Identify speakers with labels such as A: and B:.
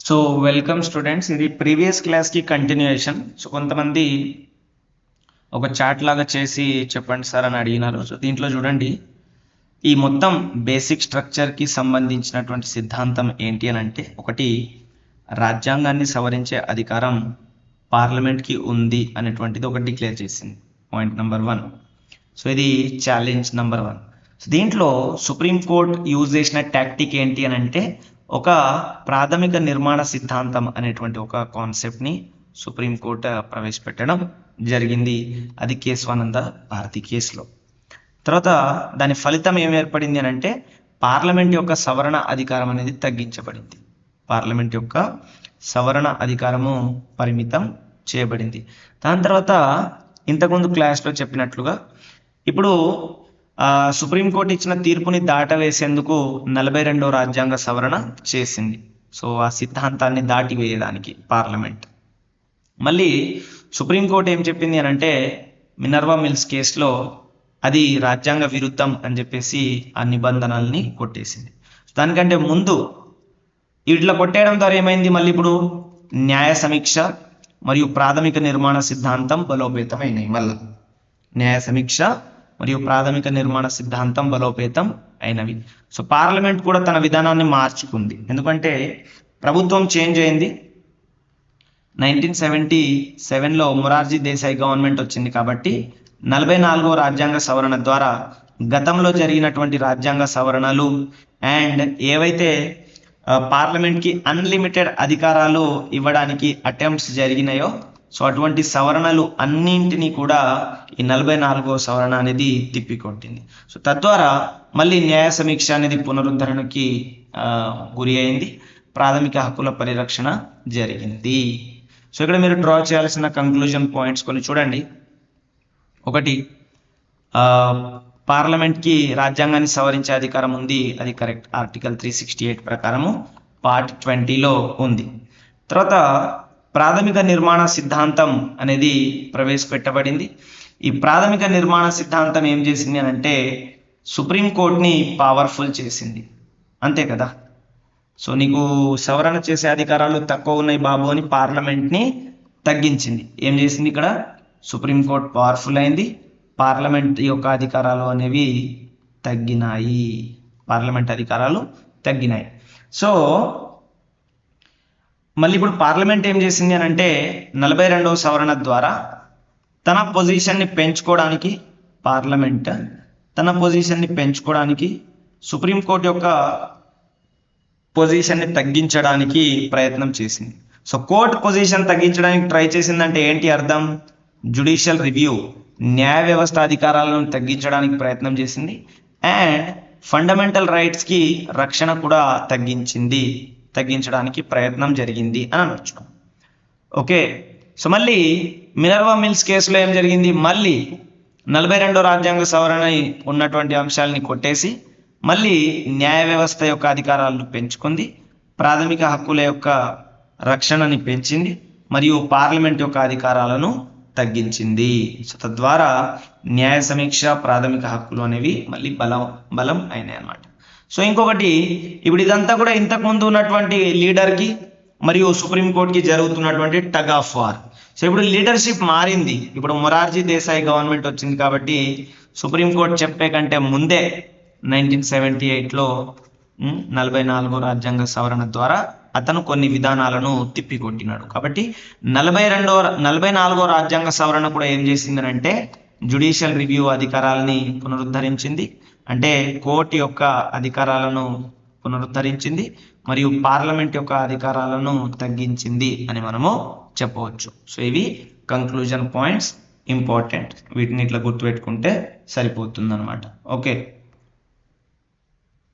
A: So welcome students ఇది previous క్లాస్కి continuation so కొంతమంది ఒక చాట్ లాగా చేసి చెప్పండి సార్ అని అడిగినారు. సో దీంట్లో చూడండి. ఈ మొత్తం బేసిక్ స్ట్రక్చర్కి సంబంధించినటువంటి సిద్ధాంతం ఏంటి అని అంటే ఒకటి రాజ్యాంగాన్ని సవరించే అధికారం పార్లమెంట్కి ఉంది అనేటువంటిది ఒకటి డిక్లేర్ చేసింది. పాయింట్ నెంబర్ వన్ సో ఇది ఛాలెంజ్ నెంబర్ వన్ సో దీంట్లో సుప్రీంకోర్టు యూజ్ చేసిన టాక్టిక్ ఏంటి అని అంటే ఒక ప్రాథమిక నిర్మాణ సిద్ధాంతం అనేటువంటి ఒక కాన్సెప్ట్ని సుప్రీంకోర్టు ప్రవేశపెట్టడం జరిగింది. అది కేశవానంద భారతి కేసులో. తర్వాత దాని ఫలితం ఏం ఏర్పడింది అని అంటే పార్లమెంట్ యొక్క సవరణ అధికారం అనేది తగ్గించబడింది. పార్లమెంట్ యొక్క సవరణ అధికారము పరిమితం చేయబడింది. దాని తర్వాత ఇంతకుముందు క్లాస్లో చెప్పినట్లుగా ఇప్పుడు సుప్రీంకోర్టు ఇచ్చిన తీర్పుని దాటవేసేందుకు నలభై రెండో రాజ్యాంగ సవరణ చేసింది. సో ఆ సిద్ధాంతాన్ని దాటివేయడానికి పార్లమెంట్. మళ్ళీ సుప్రీంకోర్టు ఏం చెప్పింది అని అంటే మినర్వా మిల్స్ కేసులో అది రాజ్యాంగ విరుద్ధం అని చెప్పేసి ఆ నిబంధనల్ని కొట్టేసింది. దానికంటే ముందు ఇట్లా కొట్టేయడం ద్వారా ఏమైంది? మళ్ళీ ఇప్పుడు న్యాయ సమీక్ష మరియు ప్రాథమిక నిర్మాణ సిద్ధాంతం బలోపేతమైనాయి. మళ్ళీ న్యాయ సమీక్ష మరియు ప్రాథమిక నిర్మాణ సిద్ధాంతం బలోపేతం అయినవి. సో పార్లమెంట్ కూడా తన విధానాన్ని మార్చుకుంది. ఎందుకంటే ప్రభుత్వం చేంజ్ అయింది. నైన్టీన్ సెవెంటీ సెవెన్లో మొరార్జీ దేశాయ్ గవర్నమెంట్ వచ్చింది కాబట్టి నలభై నాలుగో రాజ్యాంగ సవరణ ద్వారా గతంలో జరిగినటువంటి రాజ్యాంగ సవరణలు అండ్ ఏవైతే పార్లమెంట్కి అన్లిమిటెడ్ అధికారాలు ఇవ్వడానికి అటెంప్ట్స్ జరిగినాయో సో అటువంటి సవరణలు అన్నింటినీ కూడా ఈ నలభై నాలుగో సవరణ అనేది తిప్పికొట్టింది. సో తద్వారా మళ్ళీ న్యాయ సమీక్ష అనేది పునరుద్ధరణకి గురి అయింది. ప్రాథమిక హక్కుల పరిరక్షణ జరిగింది. సో ఇక్కడ మీరు డ్రా చేయాల్సిన కంక్లూజన్ పాయింట్స్ కొన్ని చూడండి. ఒకటి పార్లమెంట్కి రాజ్యాంగాన్ని సవరించే అధికారం ఉంది. అది correct. Article three sixty eight ప్రకారము పార్ట్ ట్వంటీలో ఉంది. తర్వాత ప్రాథమిక నిర్మాణ సిద్ధాంతం అనేది ప్రవేశపెట్టబడింది. ఈ ప్రాథమిక నిర్మాణ సిద్ధాంతం ఏం చేసింది అని అంటే సుప్రీంకోర్టుని పవర్ఫుల్ చేసింది. అంతే కదా? సో నీకు సవరణ చేసే అధికారాలు తక్కువ ఉన్నాయి బాబు అని పార్లమెంట్ని తగ్గించింది. ఏం చేసింది ఇక్కడ? సుప్రీంకోర్టు పవర్ఫుల్ అయింది. పార్లమెంట్ యొక్క అధికారాలు అనేవి తగ్గినాయి. పార్లమెంట్ అధికారాలు తగ్గినాయి. సో మళ్ళీ ఇప్పుడు పార్లమెంట్ ఏం చేసింది అని అంటే నలభై రెండవ సవరణ ద్వారా తన పొజిషన్ని పెంచుకోవడానికి పార్లమెంట్ తన పొజిషన్ని పెంచుకోవడానికి సుప్రీంకోర్టు యొక్క పొజిషన్ని తగ్గించడానికి ప్రయత్నం చేసింది. సో కోర్టు పొజిషన్ తగ్గించడానికి ట్రై చేసిందంటే ఏంటి అర్థం? జుడిషియల్ రివ్యూ న్యాయ వ్యవస్థ అధికారాలను తగ్గించడానికి ప్రయత్నం చేసింది. అండ్ ఫండమెంటల్ రైట్స్కి రక్షణ కూడా తగ్గించింది. తగ్గించడానికి ప్రయత్నం జరిగింది అని అనొచ్చు. ఓకే? సో మళ్ళీ మినర్వా మిల్స్ కేసులో ఏం జరిగింది? మళ్ళీ నలభై రెండో రాజ్యాంగ సవరణ ఉన్నటువంటి అంశాలని కొట్టేసి మళ్ళీ న్యాయ వ్యవస్థ యొక్క అధికారాలను పెంచుకుంది ప్రాథమిక హక్కుల యొక్క రక్షణని పెంచింది మరియు పార్లమెంట్ యొక్క అధికారాలను తగ్గించింది. సో తద్వారా న్యాయ సమీక్ష ప్రాథమిక హక్కులు అనేవి మళ్ళీ బలం బలం అయినాయి అన్నమాట సో ఇంకొకటి ఇప్పుడు ఇదంతా కూడా ఇంతకు ముందు ఉన్నటువంటి లీడర్కి మరియు సుప్రీంకోర్టుకి జరుగుతున్నటువంటి టగ్ ఆఫ్ వార్. సో ఇప్పుడు లీడర్షిప్ మారింది. ఇప్పుడు మొరార్జీ దేశాయ్ గవర్నమెంట్ వచ్చింది కాబట్టి సుప్రీంకోర్టు చెప్పే కంటే ముందే నైన్టీన్ సెవెంటీ ఎయిట్లో నలభై నాలుగో రాజ్యాంగ సవరణ ద్వారా అతను కొన్ని విధానాలను తిప్పికొట్టినాడు. కాబట్టి నలభై రెండో నలభై నాలుగో రాజ్యాంగ సవరణ కూడా ఏం చేసిందనంటే జుడిషియల్ రివ్యూ అధికారాలని పునరుద్ధరించింది. అంటే కోర్టు యొక్క అధికారాలను పునరుద్ధరించింది మరియు పార్లమెంట్ యొక్క అధికారాలను తగ్గించింది అని మనము చెప్పవచ్చు. సో ఇవి కంక్లూజన్ పాయింట్స్ ఇంపార్టెంట్ వీటిని ఇట్లా గుర్తుపెట్టుకుంటే సరిపోతుంది అనమాట ఓకే